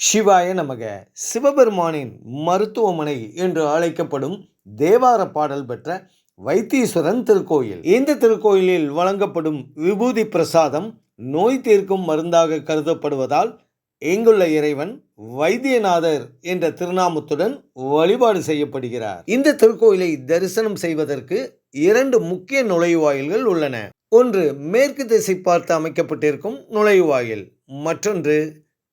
சிவாய நமக. சிவபெருமானின் மருத்துவமனை என்று அழைக்கப்படும் தேவார பாடல் பெற்ற வைத்தீஸ்வரன் திருக்கோயில். இந்த திருக்கோயிலில் வழங்கப்படும் விபூதி பிரசாதம் நோய் தீர்க்கும் மருந்தாக கருதப்படுவதால் இங்குள்ள இறைவன் வைத்தியநாதர் என்ற திருநாமத்துடன் வழிபாடு செய்யப்படுகிறார். இந்த திருக்கோயிலை தரிசனம் செய்வதற்கு இரண்டு முக்கிய நுழைவாயில்கள் உள்ளன. ஒன்று மேற்கு திசை பார்த்து அமைக்கப்பட்டிருக்கும் நுழைவாயில். மற்றொன்று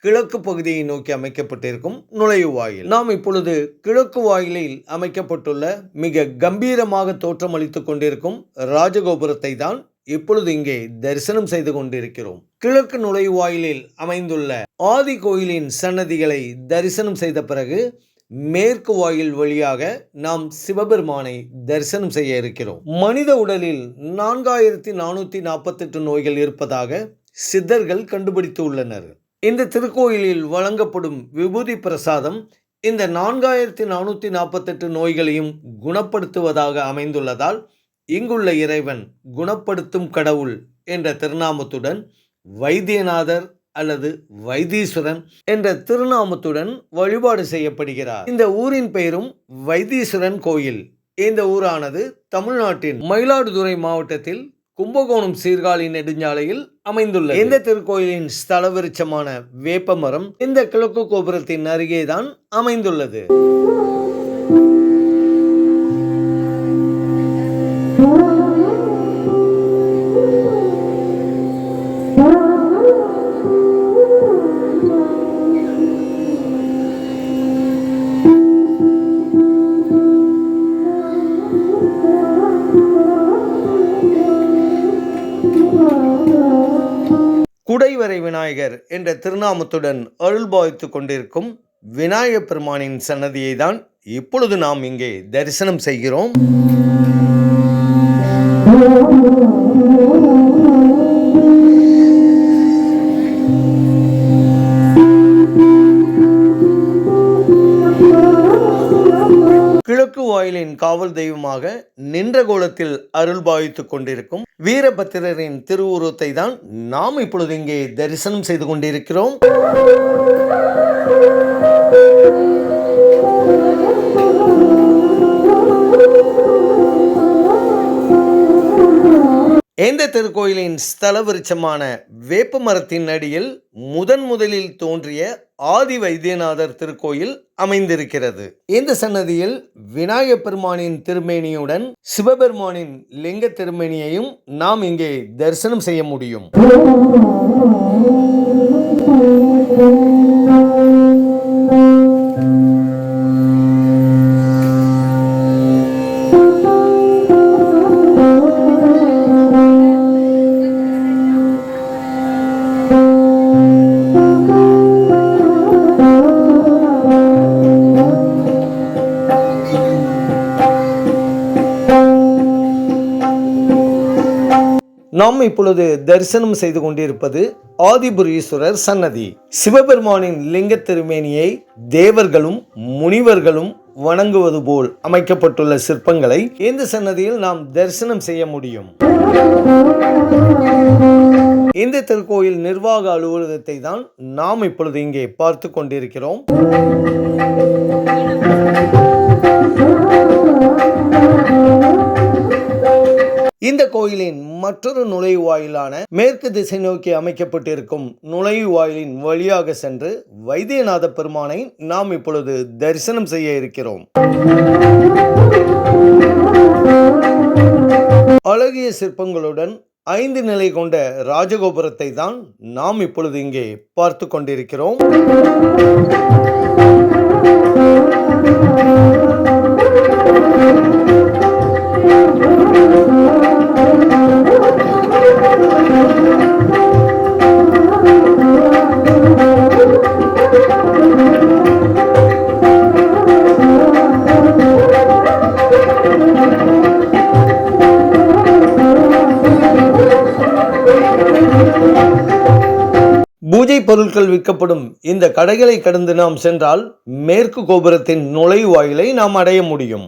கிழக்கு பகுதியை நோக்கி அமைக்கப்பட்டிருக்கும் நுழைவாயில் நாம் இப்பொழுது கிழக்கு வாயிலில் அமைக்கப்பட்டுள்ள மிக கம்பீரமாக தோற்றமளித்துக் கொண்டிருக்கும் ராஜகோபுரத்தை தான் இப்பொழுது இங்கே தரிசனம் செய்து கொண்டிருக்கிறோம். கிழக்கு நுழைவாயிலில் அமைந்துள்ள ஆதி கோயிலின் சன்னதிகளை தரிசனம் செய்த பிறகு மேற்கு வாயில் வழியாக நாம் சிவபெருமானை தரிசனம் செய்ய இருக்கிறோம். மனித உடலில் நான்காயிரத்தி நானூற்றி நாற்பத்தெட்டு நோய்கள் இருப்பதாக சித்தர்கள் கண்டுபிடித்து உள்ளனர். இந்த திருக்கோயிலில் வழங்கப்படும் விபூதி பிரசாதம் இந்த நான்காயிரத்தி நானூற்றி நாற்பத்தெட்டு நோய்களையும் குணப்படுத்துவதாக அமைந்துள்ளதால் இங்குள்ள இறைவன் குணப்படுத்தும் கடவுள் என்ற திருநாமத்துடன் வைத்தியநாதர் அல்லது வைத்தீஸ்வரன் என்ற திருநாமத்துடன் வழிபாடு செய்யப்படுகிறார். இந்த ஊரின் பெயரும் வைத்தீஸ்வரன் கோயில். இந்த ஊரானது தமிழ்நாட்டின் மயிலாடுதுறை மாவட்டத்தில் கும்பகோணம் சீர்காழி நெடுஞ்சாலையில் அமைந்துள்ளது. இந்த திருக்கோயிலின் ஸ்தல விருட்சமான வேப்பமரம் இந்த கிழக்கு கோபுரத்தின் அருகேதான் அமைந்துள்ளது? குடைவரை விநாயகர் என்ற திருநாமத்துடன் அருள்பாய்த்து கொண்டிருக்கும் விநாயகப் பெருமானின் சன்னதியை தான் இப்பொழுது நாம் இங்கே தரிசனம் செய்கிறோம். கிழக்கு வாயிலின் காவல் தெய்வமாக நின்ற கோலத்தில் அருள் பாவித்து கொண்டிருக்கும் வீரபத்திரரின் திருவுருவத்தை தான் நாம் இப்பொழுது இங்கே தரிசனம் செய்து கொண்டிருக்கிறோம். ஏந்த திருக்கோயிலின் ஸ்தல விருட்சமான வேப்ப மரத்தின் அடியில் முதன் முதலில் தோன்றிய ஆதி வைத்தியநாதர் திருக்கோயில் அமைந்திருக்கிறது. இந்த சன்னதியில் விநாயகப் பெருமானின் திருமேனியுடன் சிவபெருமானின் லிங்க திருமேனியையும் நாம் இங்கே தரிசனம் செய்ய முடியும். நாம் இப்பொழுது தரிசனம் செய்து கொண்டிருப்பது ஆதிபுரீஸ்வரர் சன்னதி. சிவபெருமானின் லிங்க திருமேனியை தேவர்களும் முனிவர்களும் வணங்குவது போல் அமைக்கப்பட்டுள்ள சிற்பங்களை இந்த சன்னதியில் நாம் தரிசனம் செய்ய முடியும். இந்த திருக்கோயில் நிர்வாக அலுவலகத்தை தான் நாம் இப்பொழுது இங்கே பார்த்து கொண்டிருக்கிறோம். இந்த கோயிலின் மற்றொரு நுழைவாயிலான மேற்கு திசை நோக்கி அமைக்கப்பட்டிருக்கும் நுழைவாயிலின் வழியாக சென்று வைத்தியநாத பெருமானை நாம் இப்பொழுது தரிசனம் செய்ய இருக்கிறோம். அழகிய சிற்பங்களுடன் ஐந்து நிலை கொண்ட ராஜகோபுரத்தை தான் நாம் இப்பொழுது இங்கே பார்த்து கொண்டிருக்கிறோம். விற்கப்படும் இந்த கடைகளை கடந்து நாம் சென்றால் மேற்கு கோபுரத்தின் நுழைவாயிலை நாம் அடைய முடியும்.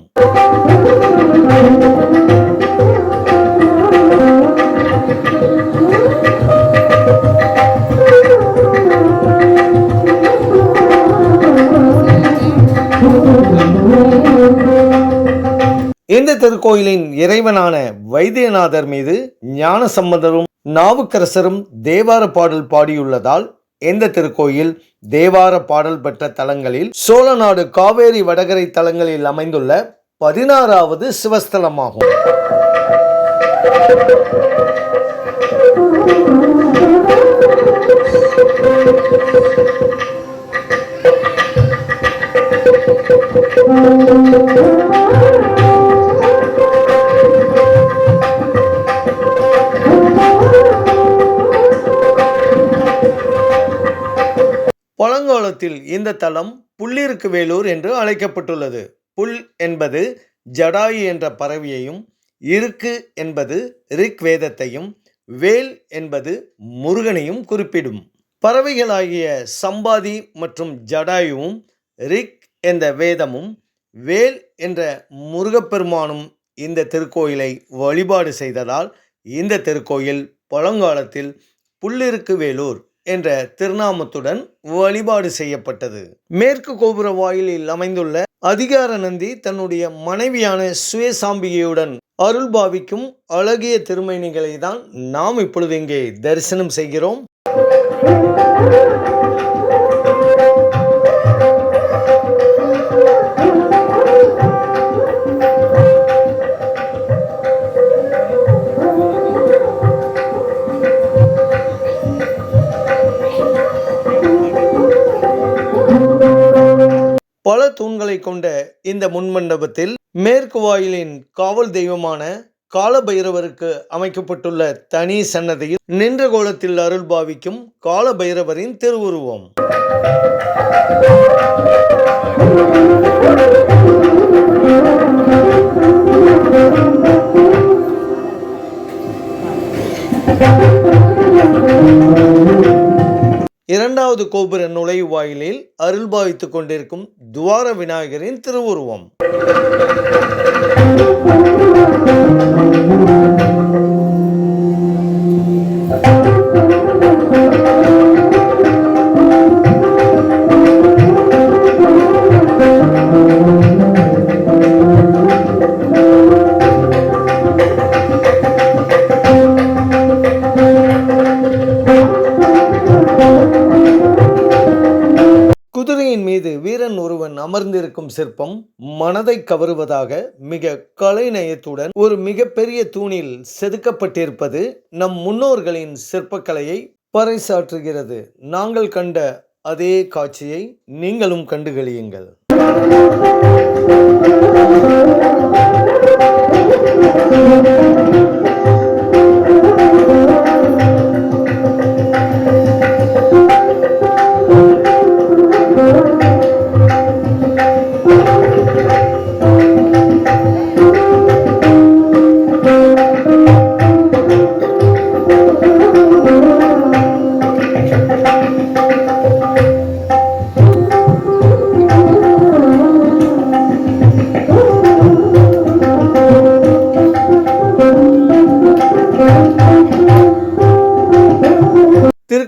இந்த திருக்கோயிலின் இறைவனான வைத்தியநாதர் மீது ஞான சம்பந்தரும் நாவுக்கரசரும் தேவார பாடல் பாடியுள்ளதால் இந்த திருக்கோயில் தேவார பாடல் பெற்ற தலங்களில்? சோழநாடு காவேரி வடகரை தலங்களில் அமைந்துள்ள பதினாறாவது சிவஸ்தலமாகும். பழங்காலத்தில் இந்த தலம் புள்ளிருக்கு வேலூர் என்று அழைக்கப்பட்டுள்ளது. புல் என்பது ஜடாயு என்ற பறவையையும் இருக்கு என்பது ரிக் வேதத்தையும் வேல் என்பது முருகனையும் குறிப்பிடும். பறவைகளாகிய சம்பாதி மற்றும் ஜடாயுவும் ரிக் என்ற வேதமும் வேல் என்ற முருகப்பெருமானும் இந்த திருக்கோயிலை வழிபாடு செய்ததால் இந்த திருக்கோயில் பழங்காலத்தில் புள்ளிருக்கு வேலூர் என்ற திருநாமத்துடன் வழிபாடு செய்யப்பட்டது. மேற்கு கோபுர வாயிலில் அமைந்துள்ள அதிகார நந்தி தன்னுடைய மனைவியான சுயசாம்பிகையுடன் அருள் பாவிக்கும் அழகிய திருமணிகளை தான் நாம் இப்பொழுது இங்கே தரிசனம் செய்கிறோம். பல தூண்களை கொண்ட இந்த முன்மண்டபத்தில் மேற்கு வாயிலின் காவல் தெய்வமான காலபைரவருக்கு அமைக்கப்பட்டுள்ள தனி சன்னதியில் நின்ற கோலத்தில் அருள் பாவிக்கும் காலபைரவரின் திருவுருவம். இரண்டாவது கோபுர நுழைவாயிலில் அருள்பாவித்துக் கொண்டிருக்கும் துவார விநாயகரின் திருவுருவம். குதிரையின் மீது வீரன் ஒருவன் அமர்ந்திருக்கும் சிற்பம் மனதை கவருவதாக மிக கலைநயத்துடன் ஒரு மிகப்பெரிய தூணில் செதுக்கப்பட்டிருப்பது நம் முன்னோர்களின் சிற்பக்கலையை பறைசாற்றுகிறது. நாங்கள் கண்ட அதே காட்சியை நீங்களும் கண்டுகளியுங்கள்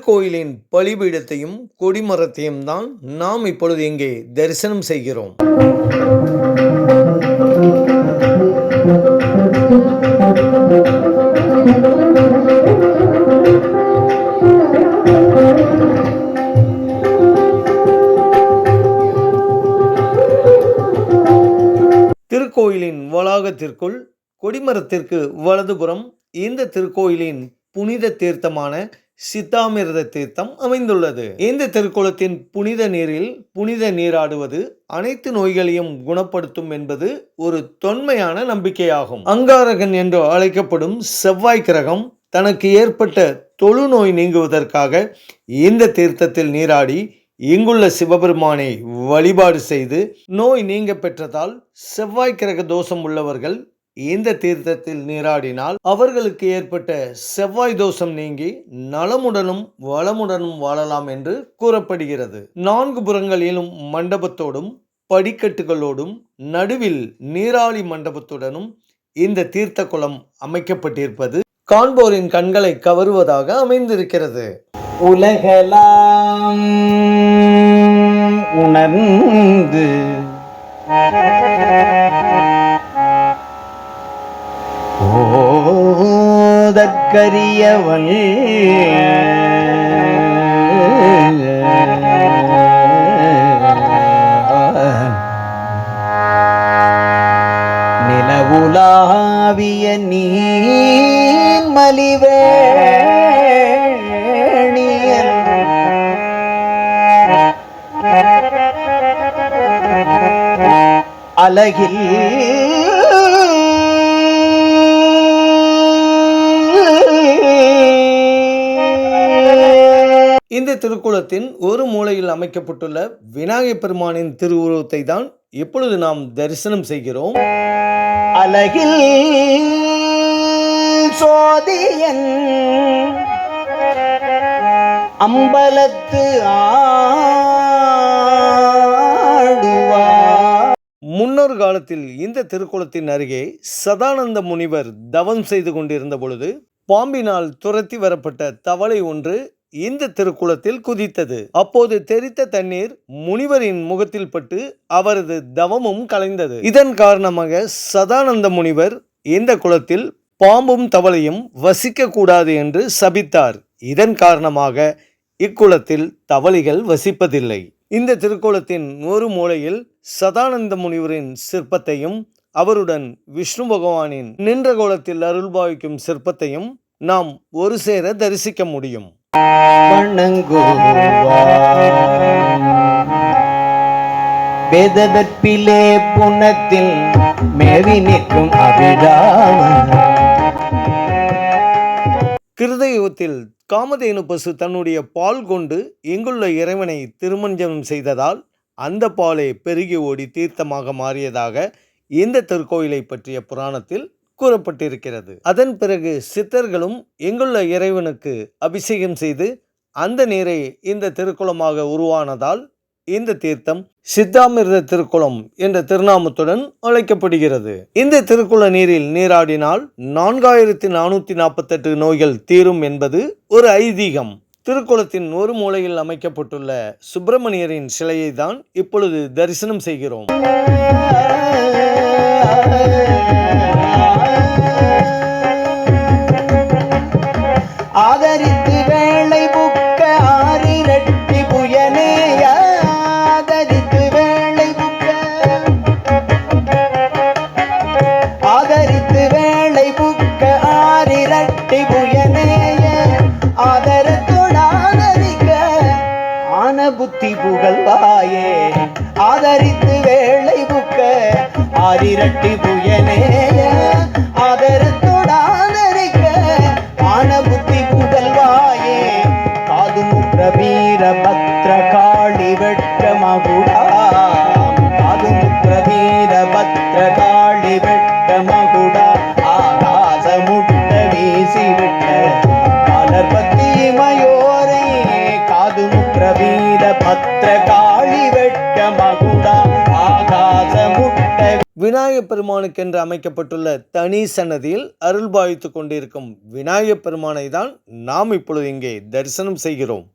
கோயிலின் பலிபீடத்தையும் கொடிமரத்தையும் தான் நாம் இப்பொழுது இங்கே தரிசனம் செய்கிறோம். திருக்கோயிலின் வளாகத்திற்குள் கொடிமரத்திற்கு வலதுபுறம் இந்த திருக்கோயிலின் புனித தீர்த்தமான சித்தாமிர்த தீர்த்தம் அமைந்துள்ளது. இந்த திருக்குளத்தின் புனித நீரில் புனித நீராடுவது அனைத்து நோய்களையும் குணப்படுத்தும் என்பது ஒரு தொன்மையான நம்பிக்கையாகும். அங்காரகன் என்று அழைக்கப்படும் செவ்வாய் கிரகம் தனக்கு ஏற்பட்ட தொழுநோய் நீங்குவதற்காக இந்த தீர்த்தத்தில் நீராடி இங்குள்ள சிவபெருமானை வழிபாடு செய்து நோய் நீங்க பெற்றதால் செவ்வாய் கிரக தோஷம் உள்ளவர்கள் இந்த தீர்த்தத்தில் நீராடினால் அவர்களுக்கு ஏற்பட்ட செவ்வாய் தோஷம் நீங்கி நலமுடனும் வளமுடனும் வாழலாம் என்று கூறப்படுகிறது. நான்கு புறங்களிலும் மண்டபத்தோடும் படிக்கட்டுகளோடும் நடுவில் நீராளி மண்டபத்துடனும் இந்த தீர்த்த குளம் அமைக்கப்பட்டிருப்பது காண்போரின் கண்களை கவருவதாக அமைந்திருக்கிறது. உலகலாம் உணர்ந்து கரியவள் நிலவுலாவிய நீன் அழகில் இந்த திருக்குளத்தின் ஒரு மூலையில் அமைக்கப்பட்டுள்ள விநாயகப் பெருமானின் திருவுருவத்தை தான் இப்பொழுது நாம் தரிசனம் செய்கிறோம். அழகில் சோதியன் அம்பலத்து முன்னொரு காலத்தில் இந்த திருக்குளத்தின் அருகே சதானந்த முனிவர் தவம் செய்து கொண்டிருந்த பொழுது பாம்பினால் துரத்தி வரப்பட்ட தவளை ஒன்று இந்த திருக்குளத்தில் குதித்தது. அப்போது தெரித்த தண்ணீர் முனிவரின் முகத்தில் பட்டு அவரது தவமும் கலைந்தது. இதன் காரணமாக சதானந்த முனிவர் இந்த குளத்தில் பாம்பும் தவளையும் வசிக்க கூடாது என்று சபித்தார். இதன் காரணமாக இக்குளத்தில் தவளைகள் வசிப்பதில்லை. இந்த திருக்குளத்தின் ஒரு மூலையில் சதானந்த முனிவரின் சிற்பத்தையும் அவருடன் விஷ்ணு பகவானின் நின்ற கோலத்தில் அருள்பாவிக்கும் சிற்பத்தையும் நாம் ஒரு சேர தரிசிக்க முடியும். வேததற்பிலே புனத்தில் மேவி நிற்கும் அபிராமன். கிருதயுகத்தில் காமதேனு பசு தன்னுடைய பால் கொண்டு இங்குள்ள இறைவனை திருமஞ்சனம் செய்ததால் அந்த பாலே பெருகி ஓடி தீர்த்தமாக மாறியதாக இந்த திருக்கோயிலை பற்றிய புராணத்தில் கூறப்பட்டிருக்கிறது. அதன் பிறகு சித்தர்களும் இங்குள்ள இறைவனுக்கு அபிஷேகம் செய்து அந்த நீரை இந்த திருக்குளமாக உருவானதால் இந்த தீர்த்தம் சித்தாமிர்த திருக்குளம் என்ற திருநாமத்துடன் அழைக்கப்படுகிறது. இந்த திருக்குள நீரில் நீராடினால் நான்காயிரத்தி நானூற்றி நாற்பத்தெட்டு நோய்கள் தீரும் என்பது ஒரு ஐதீகம். திருக்குளத்தின் ஒரு மூலையில் அமைக்கப்பட்டுள்ள சுப்பிரமணியரின் சிலையை தான் இப்பொழுது தரிசனம் செய்கிறோம். ஆதரித்து வேளை புக்க ஆரிரட்டி புயனே ஆதரித்து வேளை புக்க. ஆதரித்து வேளை புக்க ஆரிரட்டி புயனேய ஆதரத்துடாதரிக்க ஆன புத்தி புகழ்வாயே ஆதரித்து வேளை புக்க ஆரிரட்டி புயனேயா ஆதரத்தோடாதரிக்க விநாயகப் பெருமானுக்கென்று அமைக்கப்பட்டுள்ள தனி சன்னதியில் அருள்பாவித்து கொண்டிருக்கும் விநாயகப் பெருமானை தான் நாம் இப்பொழுது இங்கே தரிசனம் செய்கிறோம்.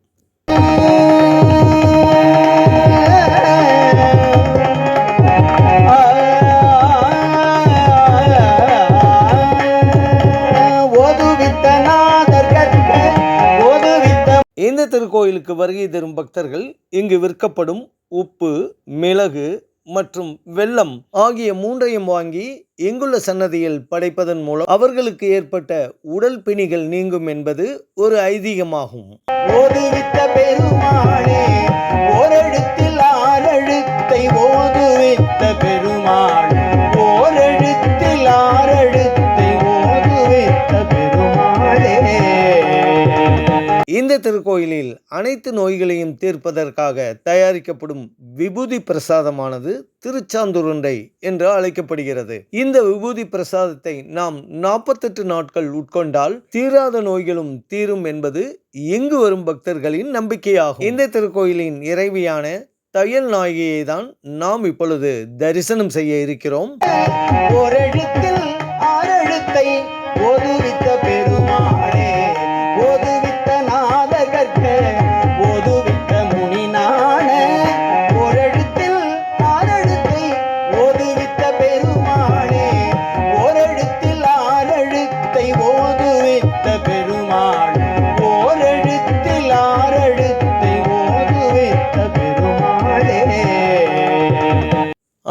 இந்த திருக்கோயிலுக்கு வருகை தரும் பக்தர்கள் இங்கு விற்கப்படும் உப்பு மிளகு மற்றும் வெள்ளம் ஆகிய மூன்றையும் வாங்கி இங்குள்ள சன்னதியில் படைப்பதன் மூலம் அவர்களுக்கு ஏற்பட்ட உடல் பிணிகள் நீங்கும் என்பது ஒரு ஐதீகமாகும். ஓதுவித்த பெருமாளே ஓரெழுத்தில் இந்த திருக்கோயிலில் அனைத்து நோய்களையும் தீர்ப்பதற்காக தயாரிக்கப்படும் விபூதி பிரசாதமானது திருச்சாந்துருண்டை என்று அழைக்கப்படுகிறது. இந்த விபூதி பிரசாதத்தை நாம் நாற்பத்தெட்டு நாட்கள் உட்கொண்டால் தீராத நோய்களும் தீரும் என்பது இங்கு வரும் பக்தர்களின் நம்பிக்கையாகும். இந்த திருக்கோயிலின் இறைவியான தையல் நாயகியை தான் நாம் இப்பொழுது தரிசனம் செய்ய இருக்கிறோம். ஒரு எழுத்தில் ஆறு எழுத்தை ஒரு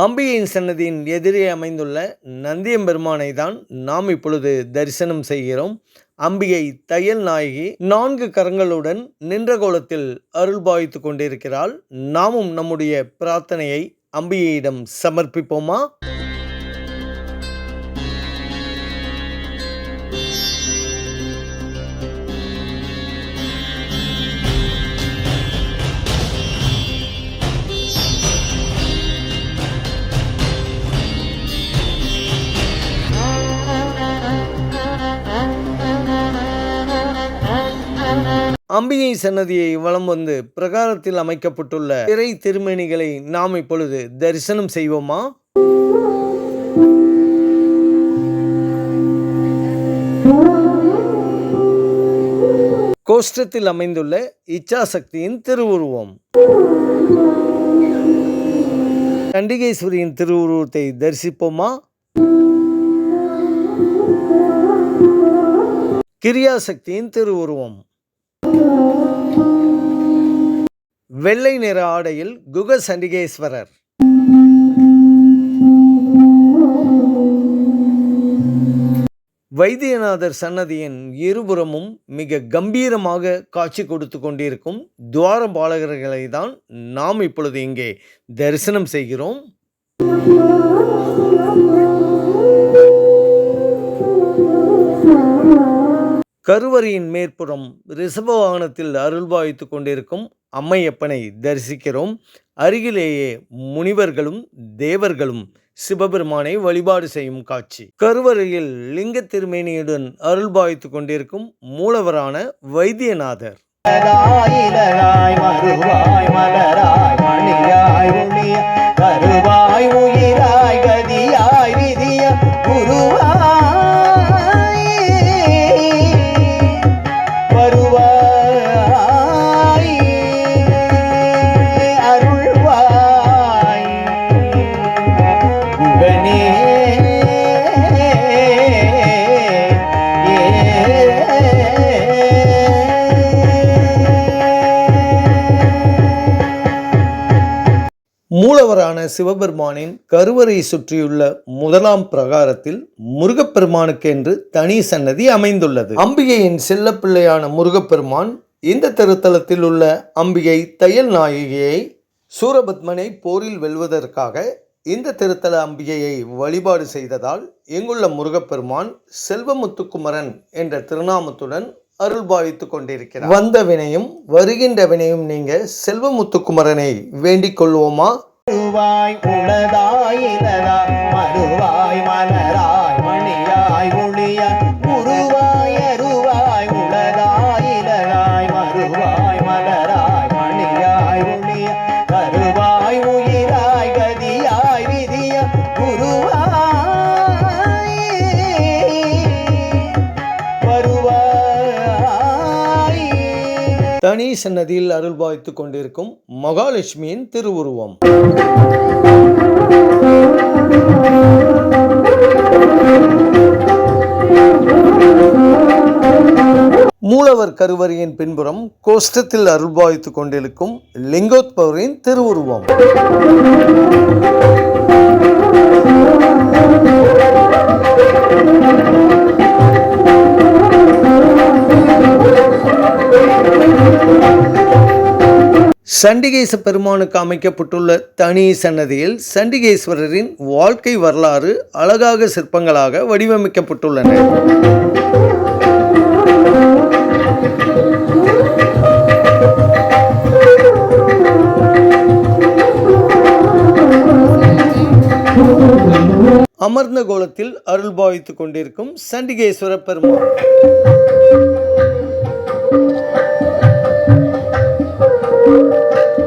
அம்பிகையின் சன்னதியின் எதிரே அமைந்துள்ள நந்தியம்பெருமானை தான் நாம் இப்பொழுது தரிசனம் செய்கிறோம். அம்பிகை தையல் நாயகி நான்கு கரங்களுடன் நின்ற கோலத்தில் அருள்பாவித்து கொண்டிருக்கிறாள். நாமும் நம்முடைய பிரார்த்தனையை அம்பிகையிடம் சமர்ப்பிப்போமா? அம்பிகை சன்னதியை வலம் வந்து பிரகாரத்தில் அமைக்கப்பட்டுள்ள திரை திருமேனிகளை நாம் இப்பொழுது தரிசனம் செய்வோமா? கோஷ்டத்தில் அமைந்துள்ள இச்சாசக்தியின் திருவுருவம். கண்டிகேஸ்வரியின் திருவுருவத்தை தரிசிப்போமா? கிரியாசக்தியின் திருவுருவம். வெள்ளை நிற ஆடையில் குக சண்டிகேஸ்வரர். வைத்தியநாதர் சன்னதியின் இருபுறமும் மிக கம்பீரமாக காட்சி கொடுத்து கொண்டிருக்கும் துவாரபாலகர்களை தான் நாம் இப்பொழுது இங்கே தரிசனம் செய்கிறோம். கருவறையின் மேற்புறம் ரிஷப வாகனத்தில் அருள்பாவித்துக் கொண்டிருக்கும் அம்மையப்பனை தரிசிக்கிறோம். அருகிலேயே முனிவர்களும் தேவர்களும் சிவபெருமானை வழிபாடு செய்யும் காட்சி. கருவறையில் லிங்க திருமேனியுடன் அருள்பாவித்துக் கொண்டிருக்கும் மூலவரான வைத்தியநாதர். மலராய் மணியாய் கருவாய் மூலவரான சிவபெருமானின் கருவறை சுற்றியுள்ள முதலாம் பிரகாரத்தில் முருகப்பெருமானுக்கு என்று தனி சன்னதி அமைந்துள்ளது. அம்பிகையின் செல்லப்பிள்ளையான முருகப்பெருமான் இந்த திருத்தலத்தில் உள்ள அம்பிகை தையல் நாயகியை சூரபத்மனை போரில் வெல்வதற்காக இந்த திருத்தல அம்பிகையை வழிபாடு செய்ததால் இங்குள்ள முருகப்பெருமான் செல்வமுத்துக்குமரன் என்ற திருநாமத்துடன் அருள்பாவித்துக் கொண்டிருக்கிறார். வந்த வினையும் வருகின்ற வினையும் நீங்க செல்வமுத்துக்குமரனை வேண்டிக் கொள்வோமா? மறுவாய் உளதாய் மறுவாய் மலரா. சன்னதியில் அருள் அருள்பாவித்துக் கொண்டிருக்கும் மகாலட்சுமியின் திருவுருவம். மூலவர் கருவறையின் பின்புறம் கோஷ்டத்தில் அருள்பாவித்துக் கொண்டிருக்கும் லிங்கோத்பவரின் திருவுருவம். சண்டிகேச பெருமானுக்கு அமைக்கப்பட்டுள்ள தனி சன்னதியில் சண்டிகேஸ்வரரின் வாழ்க்கை வரலாறு அழகாக சிற்பங்களாக வடிவமைக்கப்பட்டுள்ளன. அமர்ந்த கோலத்தில் அருள்பாவித்துக் கொண்டிருக்கும் சண்டிகேஸ்வர பெருமான்.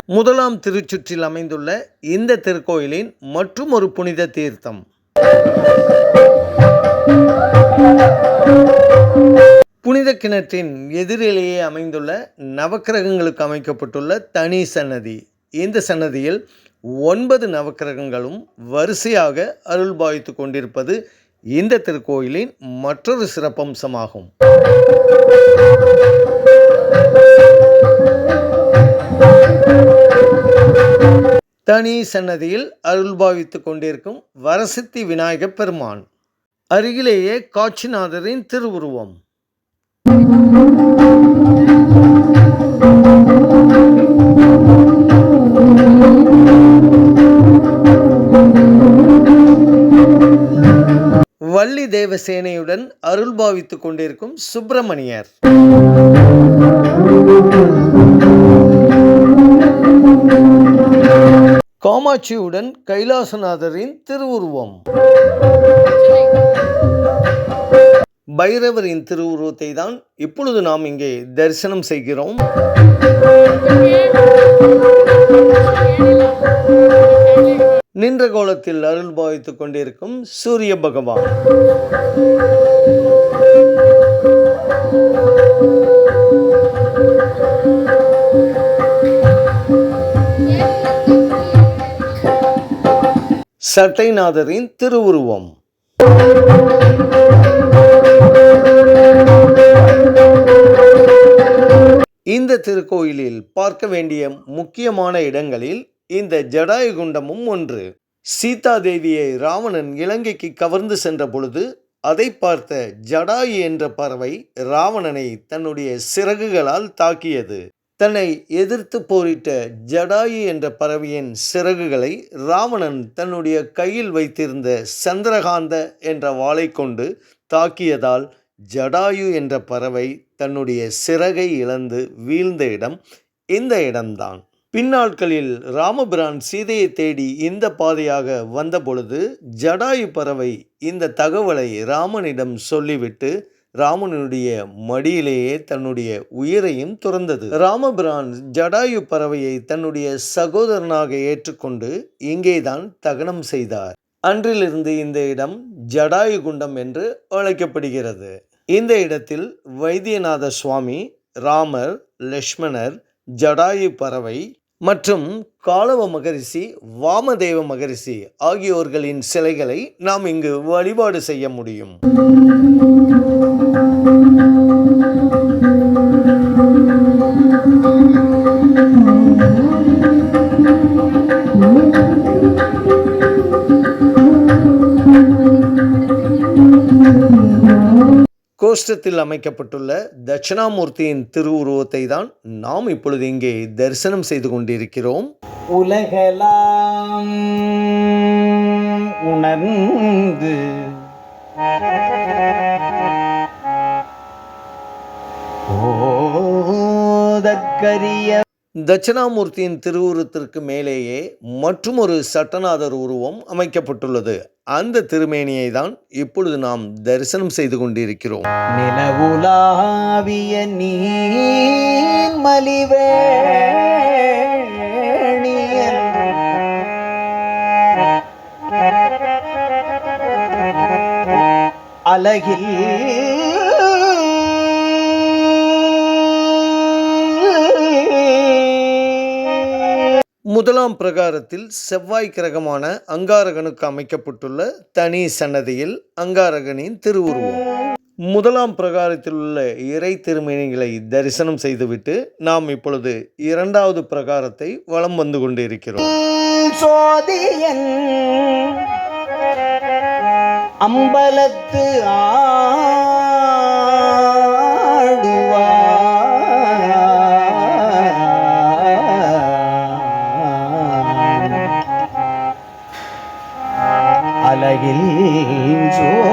முதலாம் திருச்சுற்றில் அமைந்துள்ள இந்த திருக்கோயிலின் மற்றும் ஒரு புனித தீர்த்தம். புனித கிணற்றின் எதிரிலேயே அமைந்துள்ள நவக்கிரகங்களுக்கு அமைக்கப்பட்டுள்ள தனி சன்னதி. இந்த சன்னதியில் ஒன்பது நவக்கிரகங்களும் வரிசையாக அருள்பாய்த்து கொண்டிருப்பது இந்த திருக்கோயிலின் மற்றொரு சிறப்பம்சமாகும். தனி சன்னதியில் அருள்பாவித்துக் கொண்டிருக்கும் வரசித்தி விநாயகப் பெருமான். அருகிலேயே காட்சிநாதரின் திருவுருவம். வள்ளி தேவசேனையுடன் அருள்பாவித்துக் கொண்டிருக்கும் சுப்பிரமணியர். காமாட்சியுடன் கைலாசநாதரின் திருவுருவம். பைரவரின் திருவுருவத்தை தான் இப்பொழுது நாம் இங்கே தரிசனம் செய்கிறோம். நின்ற கோலத்தில் அருள் பாவித்துக் கொண்டிருக்கும் சூரிய பகவான். சட்டைநாதரின் திருவுருவம். இந்த திருக்கோயிலில் பார்க்க வேண்டிய முக்கியமான இடங்களில் இந்த ஜடாயுகுண்டமும் ஒன்று. சீதா தேவியை ராவணன் இலங்கைக்கு கவர்ந்து சென்ற பொழுது அதை பார்த்த ஜடாயு என்ற பறவை ராவணனை தன்னுடைய சிறகுகளால் தாக்கியது. தன்னை எதிர்த்து போரிட்ட ஜடாயு என்ற பறவையின் சிறகுகளை ராவணன் தன்னுடைய கையில் வைத்திருந்த சந்திரகாந்த என்ற வாளை கொண்டு தாக்கியதால் ஜடாயு என்ற பறவை தன்னுடைய சிறகை இழந்து வீழ்ந்த இடம் இந்த இடம்தான். பின்னாட்களில் ராமபிரான் சீதையை தேடி இந்த பாதையாக வந்தபொழுது ஜடாயு பறவை இந்த தகவலை ராமனிடம் சொல்லிவிட்டு ராமனுடைய மடியிலேயே தன்னுடைய உயிரையும் துறந்தது. ராமபிரான் ஜடாயு பறவையை தன்னுடைய சகோதரனாக ஏற்றுக்கொண்டு இங்கேதான் தகனம் செய்தார். அன்றிலிருந்து இந்த இடம் ஜடாயு குண்டம் என்று அழைக்கப்படுகிறது. இந்த இடத்தில் வைத்தியநாத சுவாமி ராமர் லக்ஷ்மணர் ஜடாயு பறவை மற்றும் காலவ மகரிஷி வாமதேவ மகரிஷி ஆகியோர்களின் சிலைகளை நாம் இங்கு வழிபாடு செய்ய முடியும். கோஷ்டத்தில் அமைக்கப்பட்டுள்ள தட்சிணாமூர்த்தியின் திருவுருவத்தை தான் நாம் இப்பொழுது இங்கே தரிசனம் செய்து கொண்டிருக்கிறோம். உலகலாம் உணர்ந்து ஓதற்கரிய தட்சிணாமூர்த்தியின் திருவுருவத்திற்கு மேலேயே மற்றொரு சட்டநாதர் உருவம் அமைக்கப்பட்டுள்ளது. அந்த திருமேனியை தான் இப்பொழுது நாம் தரிசனம் செய்து கொண்டிருக்கிறோம். நிலவுலாவிய நீர் மலிவேணியல் அழகில். முதலாம் பிரகாரத்தில் செவ்வாய் கிரகமான அங்காரகனுக்கு அமைக்கப்பட்டுள்ள தனி சன்னதியில் அங்காரகனின் திருவுருவம். முதலாம் பிரகாரத்தில் உள்ள இறை திருமேனிகளை தரிசனம் செய்துவிட்டு நாம் இப்பொழுது இரண்டாவது பிரகாரத்தை வலம் வந்து கொண்டிருக்கிறோம். அம்பலத்து ஆடுவா அழகில் ஜோதி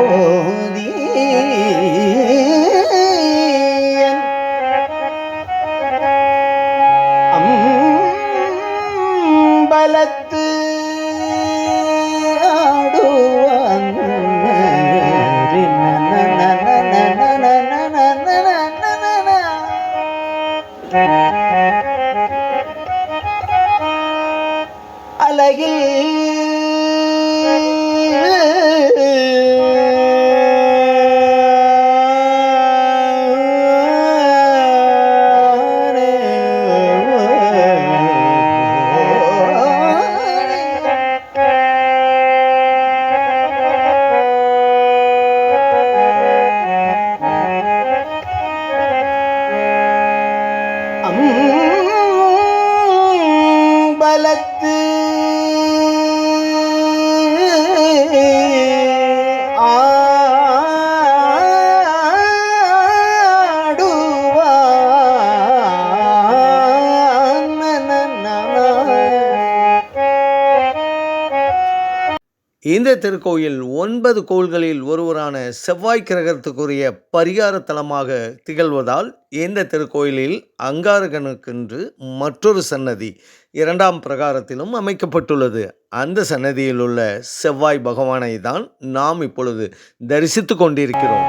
திருக்கோயில் ஒன்பது கோள்களில் ஒருவரான செவ்வாய் கிரகத்துக்குரிய பரிகார தலமாக திகழ்வதால் இந்த திருக்கோயிலில் அங்காரகனுக்கென்று மற்றொரு சன்னதி இரண்டாம் பிரகாரத்திலும் அமைக்கப்பட்டுள்ளது. அந்த சன்னதியில் உள்ள செவ்வாய் பகவானை தான் நாம் இப்பொழுது தரிசித்து கொண்டிருக்கிறோம்.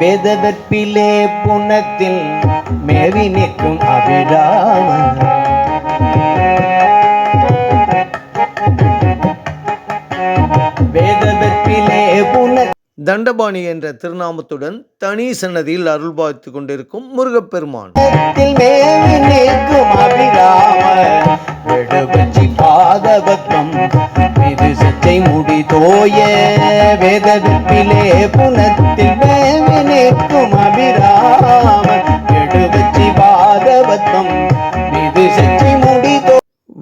வேதவற்பிலே புனத்தில் மேவி நிற்கும் அபிராமன். தண்டபாணி என்ற திருநாமத்துடன் தனி சன்னதியில் அருள் அருள்பாய்த்து கொண்டிருக்கும் முருகப்பெருமான். த்தில் வேதவிப்பிலே புனத்தில் மேவி நிற்கும் அபிராமர்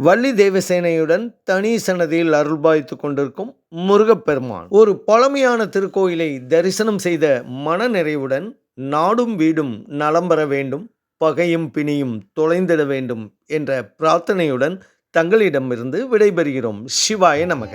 வள்ளி தேவசேனையுடன் தனி சன்னதியில் அருள்பாய்த்து கொண்டிருக்கும் முருகப்பெருமான் ஒரு பழமையான திருக்கோயிலை தரிசனம் செய்த மன நிறைவுடன் நாடும் வீடும் நலம் பெற வேண்டும் பகையும் பிணியும் தொலைந்திட வேண்டும் என்ற பிரார்த்தனையுடன் தங்களிடமிருந்து விடைபெறுகிறோம். சிவாய நமக.